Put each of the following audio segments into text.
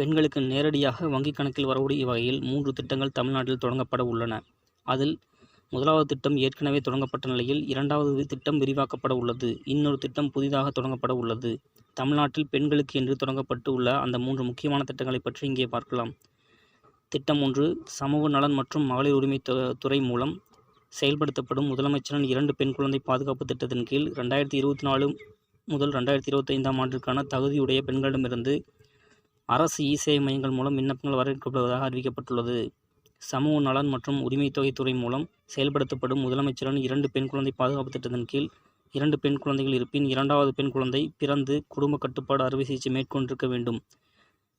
பெண்களுக்கு நேரடியாக வங்கிக் கணக்கில் வரக்கூடிய வகையில் மூன்று திட்டங்கள் தமிழ்நாட்டில் தொடங்கப்பட உள்ளன. அதில் முதலாவது திட்டம் ஏற்கனவே தொடங்கப்பட்ட நிலையில் இரண்டாவது திட்டம் விரிவாக்கப்பட உள்ளது. இன்னொரு திட்டம் புதிதாக தொடங்கப்பட உள்ளது. தமிழ்நாட்டில் பெண்களுக்கு என்று தொடங்கப்பட்டு உள்ள அந்த மூன்று முக்கியமான திட்டங்களை பற்றி இங்கே பார்க்கலாம். திட்டம் ஒன்று சமூக நலன் மற்றும் மகளிர் உரிமை துறை மூலம் செயல்படுத்தப்படும் முதலமைச்சரின் இரண்டு பெண் குழந்தை பாதுகாப்பு திட்டத்தின் கீழ் ரெண்டாயிரத்தி இருபத்தி நாலு முதல் ரெண்டாயிரத்தி இருபத்தைந்தாம் ஆண்டிற்கான தகுதியுடைய பெண்களிடமிருந்து அரசு இ-சேவை மையங்கள் மூலம் விண்ணப்பங்கள் வரவேற்கப்படுவதாக அறிவிக்கப்பட்டுள்ளது. சமூக நலன் மற்றும் உரிமைத்தொகை துறை மூலம் செயல்படுத்தப்படும் முதலமைச்சரின் இரண்டு பெண் குழந்தை பாதுகாப்பு திட்டத்தின் கீழ் இரண்டு பெண் குழந்தைகள் இருப்பின் இரண்டாவது பெண் குழந்தை பிறந்து குடும்ப கட்டுப்பாடு அறுவை சிகிச்சை மேற்கொண்டிருக்க வேண்டும்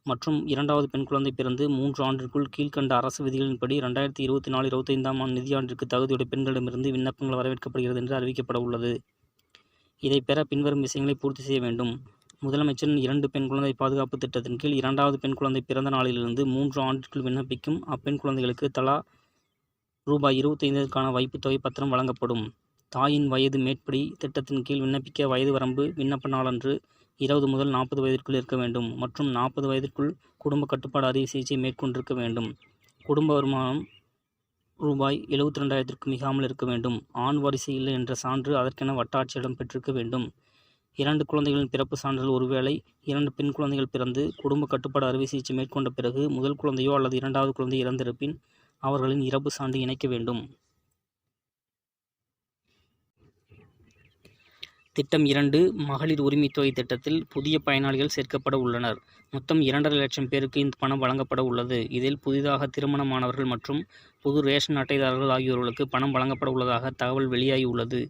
மற்றும் இரண்டாவது பெண் குழந்தை பிறந்து மூன்று ஆண்டிற்குள் கீழ்க்கண்ட அரசு விதிகளின்படி இரண்டாயிரத்தி இருபத்தி நாலு இருபத்தைந்தாம் நிதியாண்டிற்கு தகுதியுடைய பெண்களிடமிருந்து விண்ணப்பங்கள் வரவேற்கப்படுகிறது என்று அறிவிக்கப்பட உள்ளது. இதை பெற பின்வரும் விஷயங்களை பூர்த்தி செய்ய வேண்டும். முதலமைச்சரின் இரண்டு பெண் குழந்தை பாதுகாப்பு திட்டத்தின் கீழ் இரண்டாவது பெண் குழந்தை பிறந்த நாளிலிருந்து மூன்று ஆண்டுக்குள் விண்ணப்பிக்கும் அப்பெண் குழந்தைகளுக்கு தலா ரூபாய் இருபத்தைந்திற்கான வைப்புத் தொகை பத்திரம் வழங்கப்படும். தாயின் வயது மேற்படி திட்டத்தின் கீழ் விண்ணப்பிக்க வயது வரம்பு விண்ணப்ப நாளன்று இருபது முதல் நாற்பது வயதிற்குள் இருக்க வேண்டும் மற்றும் நாற்பது வயதிற்குள் குடும்ப கட்டுப்பாடு அறுவை சிகிச்சை மேற்கொண்டிருக்க வேண்டும். குடும்ப வருமானம் ரூபாய் எழுபத்திரண்டாயிரத்திற்கும் மிகாமல் இருக்க வேண்டும். ஆண் வாரிசு இல்லை என்ற சான்று அதற்கென வட்டாட்சியிடம் பெற்றிருக்க வேண்டும். இரண்டு குழந்தைகளின் பிறப்பு சான்றிதழ் ஒருவேளை இரண்டு பெண் குழந்தைகள் பிறந்து குடும்ப கட்டுப்பாடு அறுவை சிகிச்சை மேற்கொண்ட பிறகு முதல் குழந்தையோ அல்லது இரண்டாவது குழந்தை இறந்திருப்பின் அவர்களின் இறப்பு சான்று இணைக்க வேண்டும். திட்டம் இரண்டு மகளிர் உரிமைத் தொகை திட்டத்தில் புதிய பயனாளிகள் சேர்க்கப்பட உள்ளனர். மொத்தம் இரண்டரை லட்சம் பேருக்கு இந்த பணம் வழங்கப்பட உள்ளது. இதில் புதிதாக திருமணமானவர்கள் மற்றும் புது ரேஷன் அட்டைதாரர்கள் ஆகியோர்களுக்கு பணம் வழங்கப்பட உள்ளதாக தகவல் வெளியாகியுள்ளது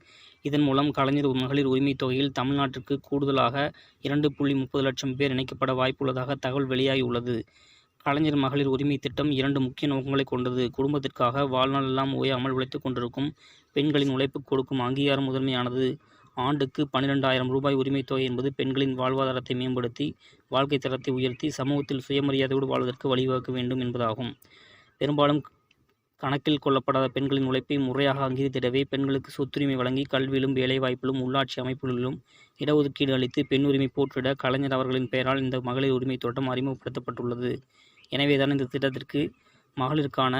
இதன் மூலம் கலைஞர் மகளிர் உரிமைத் தொகையில் தமிழ்நாட்டிற்கு கூடுதலாக இரண்டு புள்ளி முப்பது லட்சம் பேர் இணைக்கப்பட வாய்ப்புள்ளதாக தகவல் வெளியாகி உள்ளது. கலைஞர் மகளிர் உரிமை திட்டம் இரண்டு முக்கிய நோக்கங்களை கொண்டது. குடும்பத்திற்காக வாழ்நாளெல்லாம் ஓயாமல் உழைத்துக் கொண்டிருக்கும் பெண்களின் உழைப்பு கொடுக்கும் அங்கீகாரம் முதன்மையானது. ஆண்டுக்கு பன்னிரெண்டாயிரம் ரூபாய் உரிமைத் தொகை என்பது பெண்களின் வாழ்வாதாரத்தை மேம்படுத்தி வாழ்க்கை தரத்தை உயர்த்தி சமூகத்தில் சுயமரியாதையோடு வாழ்வதற்கு வழிவகுக்க வேண்டும் என்பதாகும். பெரும்பாலும் கணக்கில் கொள்ளப்படாத பெண்களின் உழைப்பை முறையாக அங்கீகரித்திடவே பெண்களுக்கு சொத்துரிமை வழங்கி கல்வியிலும் வேலைவாய்ப்பிலும் உள்ளாட்சி அமைப்புகளிலும் இடஒதுக்கீடு அளித்து பெண் உரிமை போற்றிட கலைஞர் அவர்களின் பெயரால் இந்த மகளிர் உரிமை திட்டம் அறிமுகப்படுத்தப்பட்டுள்ளது. எனவேதான் இந்த திட்டத்திற்கு மகளிருக்கான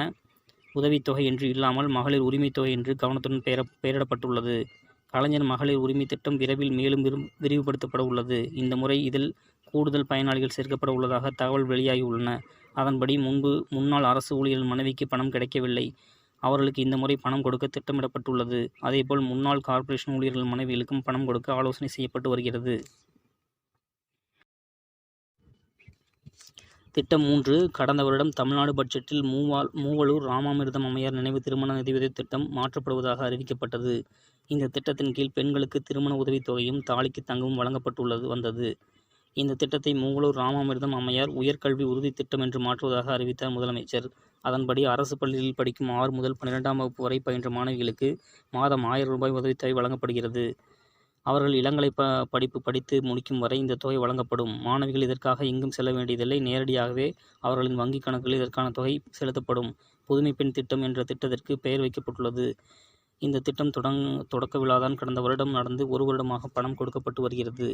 உதவித்தொகை என்று இல்லாமல் மகளிர் உரிமைத்தொகை என்று கவனத்துடன் பெயர பெயரிடப்பட்டுள்ளது. கலைஞர் மகளிர் உரிமை திட்டம் விரைவில் மேலும் விரிவுபடுத்தப்பட உள்ளது. இந்த முறை இதில் கூடுதல் பயனாளிகள் சேர்க்கப்பட உள்ளதாக தகவல் வெளியாகியுள்ளன அதன்படி முன்பு முன்னாள் அரசு ஊழியர்கள் மனைவிக்கு பணம் கிடைக்கவில்லை. அவர்களுக்கு இந்த முறை பணம் கொடுக்க திட்டமிடப்பட்டுள்ளது. அதேபோல் முன்னாள் கார்ப்பரேஷன் ஊழியர்கள் மனைவிகளுக்கும் பணம் கொடுக்க ஆலோசனை செய்யப்பட்டு வருகிறது. திட்டம் மூன்று கடந்த வருடம் தமிழ்நாடு பட்ஜெட்டில் மூவால் மூவலூர் ராமாமிர்தம் அம்மையார் நினைவு திருமண நிதியுதவி திட்டம் மாற்றப்படுவதாக அறிவிக்கப்பட்டது. இந்த திட்டத்தின் கீழ் பெண்களுக்கு திருமண உதவித்தொகையும் தாலிக்கு தங்கமும் வழங்கப்பட்டுள்ளது வந்தது. இந்த திட்டத்தை மூங்களூர் ராமாமிர்தம் அம்மையார் உயர்கல்வி உறுதி திட்டம் என்று மாற்றுவதாக அறிவித்தார் முதலமைச்சர். அதன்படி அரசு பள்ளியில் படிக்கும் ஆறு முதல் பன்னிரெண்டாம் வகுப்பு வரை பயின்ற மாணவிகளுக்கு மாதம் ஆயிரம் ரூபாய் உதவித் தொகை வழங்கப்படுகிறது. அவர்கள் இளங்கலை ப படிப்பு படித்து முடிக்கும் வரை இந்த தொகை வழங்கப்படும். மாணவிகள் இதற்காக எங்கும் செல்ல வேண்டியதில்லை. நேரடியாகவே அவர்களின் வங்கிக் கணக்குகளில் இதற்கான தொகை செலுத்தப்படும். புதுமை பெண் திட்டம் என்ற திட்டத்திற்கு பெயர் வைக்கப்பட்டுள்ளது. இந்த திட்டம் தொடங் தொடக்க விழாதான் கடந்த வருடம் நடந்து ஒரு வருடமாக பணம் கொடுக்கப்பட்டு வருகிறது.